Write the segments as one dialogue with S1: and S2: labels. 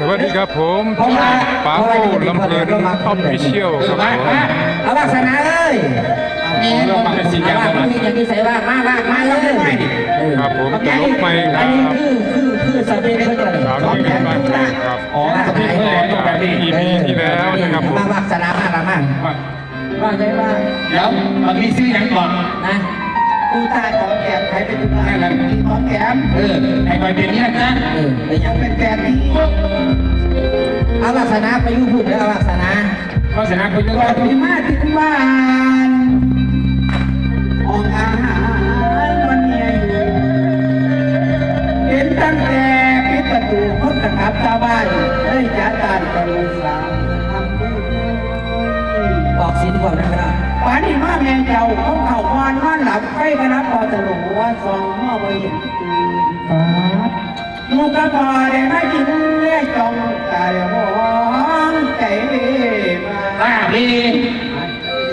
S1: สวัสดีครับผมช่องปาโก้ลำเพลินออฟฟิเชียลครับผม
S2: เอาวาสนาเอ้ย
S3: มีเรื่องเป็นสิ่ง
S2: เอา
S3: อย่าง
S2: วา
S3: นั้น
S2: มีอย่างนี้ใส่ว่างมากมากมาเลยเออ
S1: ครับผมจะลบไหมค
S2: อั
S1: รั
S2: นนี้
S1: บ
S2: คือคือคือสเปนเพื่อน
S1: สาวน้อยเงินบ้านแพงครับ
S3: อ๋อสเปนเพื่อนต้องแบบนี้
S1: EP ที่แล้วนะครับผม
S2: มาวาสนามาละมั่งว่าไงว่า
S3: เดี๋ยวมันมีซื้อยังก่อน
S2: นะกูตายของแกมใครเป็นกูตาย
S3: นั่นแหละ
S2: ของแกม
S3: เออให้ไปเป็นเนี่ยนะ
S2: เออแต่ยังเป็นแกมนี้เอาวาสนาไปยุ่งพูดเลยเอาวาสนา
S3: เพราะฉะนั้นคุณจะ
S2: ก่
S3: ต้
S2: อ
S3: อนง
S2: ที่มาที่บ้านห้องอาหารวันนี้อยู่เห็นตั้งแต่ปิดประตูพบกับชาวบ้านได้จัดการกระดูสามทำมือออกสินก่อนนะครับป่านนี้มาแมงเจ้าของเขาวานนอนหลับไฟกระนับพอจะหลงว่าซองหม้อใบเห็นตื่นมูกระพอได้ไม่กินเลี้ยจองตายม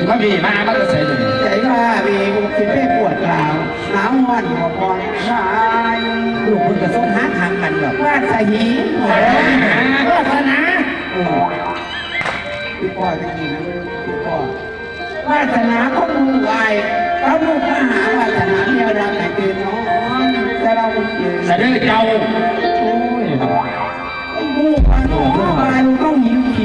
S3: ถือว่าบีมามันก็ใส่เลย
S2: ใจว่ามีกูคิดไม่ปวดกล่าวหนาวหอนหัวพรชายลูกมึงกับส้มหาทางกันแบบว่าสหีโอ้ยว่าสนาพี่พ่อจะกินนะพี่พ่อวาสนาเขาดูไว้เขาดูกมาหาวาสนาเมียวเราแต่เกินน้องแต่เราคนเดียว
S3: ใส่เรื่องเจ้า
S2: กูพาลูกเข้าไปลูกต้องหิว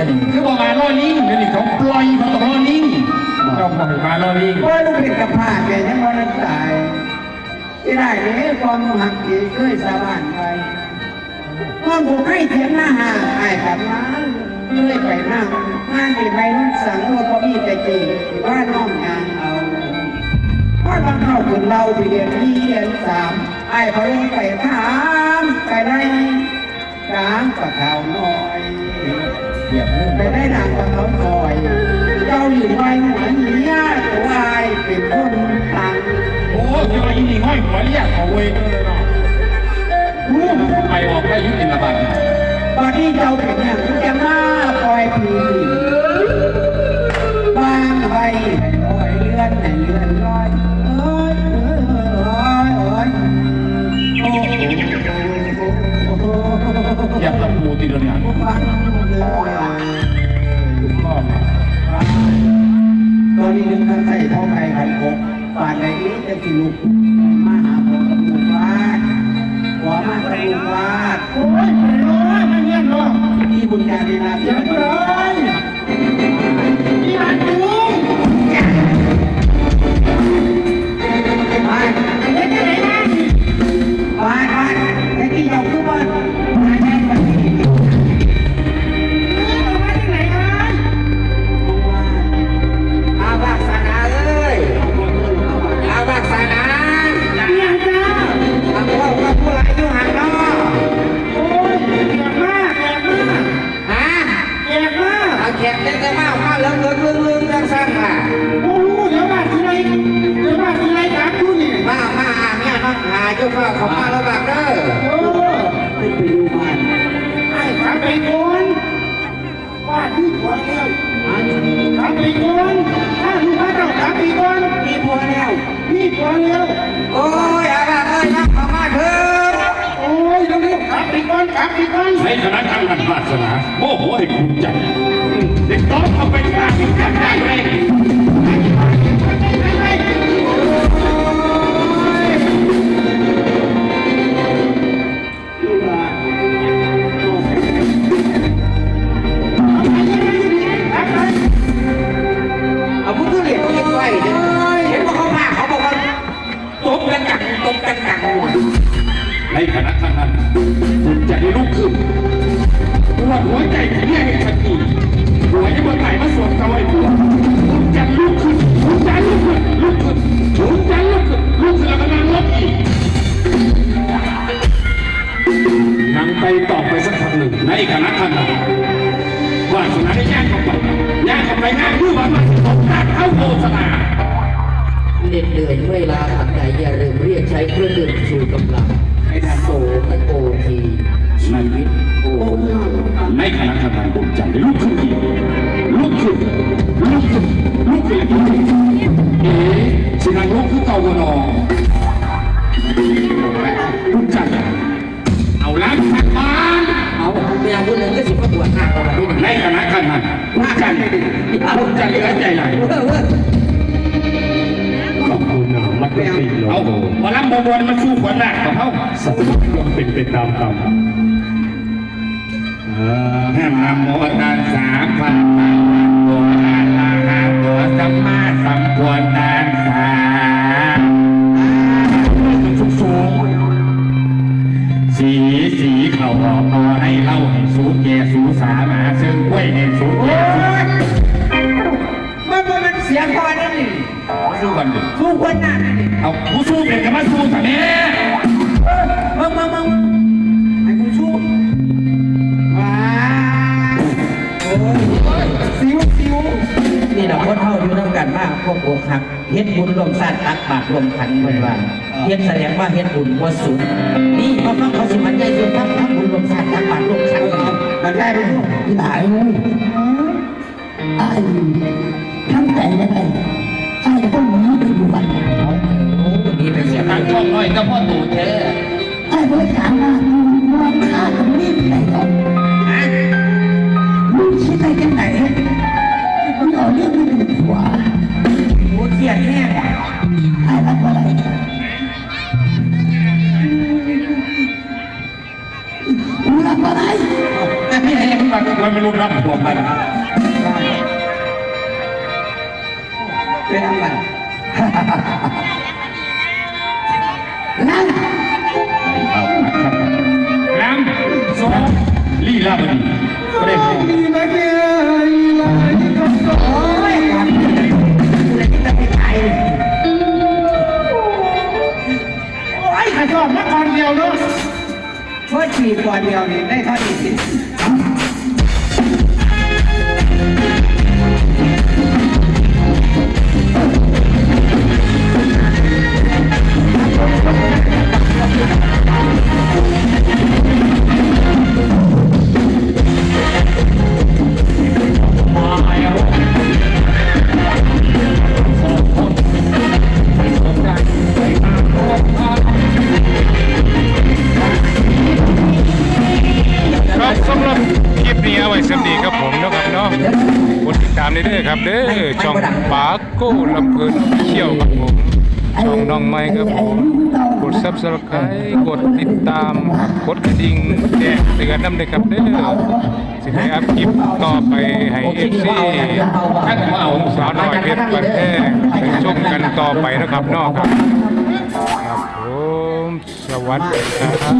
S2: ำไทยกันนี่
S3: คือบอกมาล่อลิงเดี๋ยวนี้เขาปล่อยเขาต้องล่อลิงต้องบอกมาล่อลิง
S2: ร้อยหนึ่งเป็นกระพาแกยังวันนั้ตายที่ได้เนี่ยความหักที่เคยสาบานไปนอนผูกให้เทียงหน้าห่างไอ้ขับมาเลยไปหนั่งงานที่ไปนั่งสังรถพอมีแต่จีบ้าน้องงานเอาพอมาเข้าคนเราไปเรียนที่เรียนสามไอ้พอลงไปถามไปได้กลางกว่าเขาหน้อย เหยียบลึกไปได้นางกว่าเขาหน่อย เจ้าอยู่ไว้หัวเนี้ยตัวไอ้เป็นคนตัง
S3: โอ้ยว่าอีนี่ห้อยหัวเรียกเขาเว้ย
S2: รู้
S3: ไปออกได้ยุติธรรม
S2: ตอนนี้เจ้าเป็นอย่างจะมาปล่อยผี นึงท่านใส่ท้องไก่ขันโกป่านในนี้จะสิลูกมาหาพ่อกับลูกวาดหัวมากับลูกวาด
S3: โอ้ยไปเลยไม่เงียบหรอก
S2: ที่บุญญาดีนาเสียงเโอ้เดี๋ย
S3: วบ้าทีไรเดี๋ยวบ้าทีไรกันดูนี่
S2: มามาอ่างเนี่ยน้องหาเจ้าพ่อเขามาแล้วบักเด้อ
S3: โอ้
S2: ไปไปดูบ้าน
S3: ไอ้ขับไปก่อนบ้านที่หัวแล้วขับไปก่อนถ้าลูกพระเจ้าขับไปก่อน
S2: มีผัวแล้ว
S3: นี่หัวแล้ว
S2: โอ้ยอาบักเอ้ยน้องเขามาเถอะ
S3: โอ้ยเร็วๆขับไปก่อนขับไปก่อน
S4: ในคณะทางการศาสนาโมโหให้คุณจัดเด็กต้องเอาไปฆ่าที่จัดได้เลย
S2: กินไว้เห็นว่าเขามาเขาบอกว่าตบกันกังตบกันกัง
S4: ในขณะนั้นคุณจะได้ลุกขึ้นปวดหัวใจที่เรียกให้ทันทีหัวยังบนไหลมาสวมเขาไอ้ปวดคุณจะลุกขึ้น เหน็ดเหนื่อยเมื่อล้าทางใจอย่าลืมเรียกใช้เครื่องดื่มชูกำลังให้ทำโสมโอทีชีวิตโอในคณะทำงานบุญจันทร์ลุกขึ้นอีกลุกขึ้นลุกขึ้นลุกขึ้นเอ๋สินังลุกขึ้นเกาวนอบุ
S5: ญจันทร์เอาล้างสักบ้านเอาเวลาพูดเรื่งก็สิบก็ปวดหน้าเราแบบนี้ในคณะทำ
S4: งาน
S2: บุจันท
S4: ร์บุญจันทร์เหลือใจไหล
S6: คุณนะมัดกติหลว
S4: เอา
S6: งปู่
S4: มาล้ำบวรมาสู้ขวัญหนักของเขา
S6: สัตว์ย่อมเป็นไปตามกรรมเออ
S4: ห้ามนำโมตัสสาพันธังโมอะระหะโตสัมมาสัมพุทธัสสะสู สู้เป็นกันมาสู้แต่แม่
S2: มึงมึงมึงไอ้กูสู้ว้าโอ้ยสิวสิว
S5: นี่เราคนเท่าอยู่น้ำกันมากพวกโอกหักเฮ็ดบุญรวมชาติตักบาตรรวมขันเหมือนว่าเฮ็ดแสดงว่าเฮ็ดบุญว่าสุดนี่มาฟังเขาสิมันใจสุดทักทักบุญรวมชาติตักบาตรรวมขัน
S2: มันได้ไหม
S7: หลายเลยไอ้ทำใจได้ไหมไอ้พวกนี้ไปอยู่บ้าน
S5: เป็น เสียง
S4: ทางช่องน้อยก็พ่อตู่เธอ
S7: ไอ้บริการงานมันค่ากับนี่ไหนหรอกมึงคิดอะไรกันไหนมึงเอาเรื่องนี้เป็นผัว
S2: โอ้เกลียดแน่ว่ะ
S7: ไอ้รับอะไรมึงรับอะไร
S4: นี่เองมันมันไม่รู้รับหัวมัน
S2: เป็นอะไร
S7: นั่ง
S4: ลำสองลีลาบดีไม่ได้หัว
S2: โอ้ยวามกูเลยที่จะไปตายเลย
S3: ไอ้ข้าชอบมาก่อนเดียวเนาะ
S2: เมื่อฉีดก่อนเดียวนี่ได้เท่านี้สิ
S1: ครับสำหรับคลิปนี้เอาไว้สำนีครับผมนะครับเนาะกดติดตามได้เด้อครับเด้อช่องปาโก้ลำเพลินเที่ยวครับผม ช่องน้องไม้ครับผมกดซับสไครต์กดติดตามครับกดกระดิ่งแจ้งเตือนน้ำเลยครับเด้อสิให้อัพคลิปต่อไปให้เอฟซีของสาวน้อยเพชรบันแท้ไปชมกันต่อไปนะครับเนาะครับครับผมสวัสดีครับ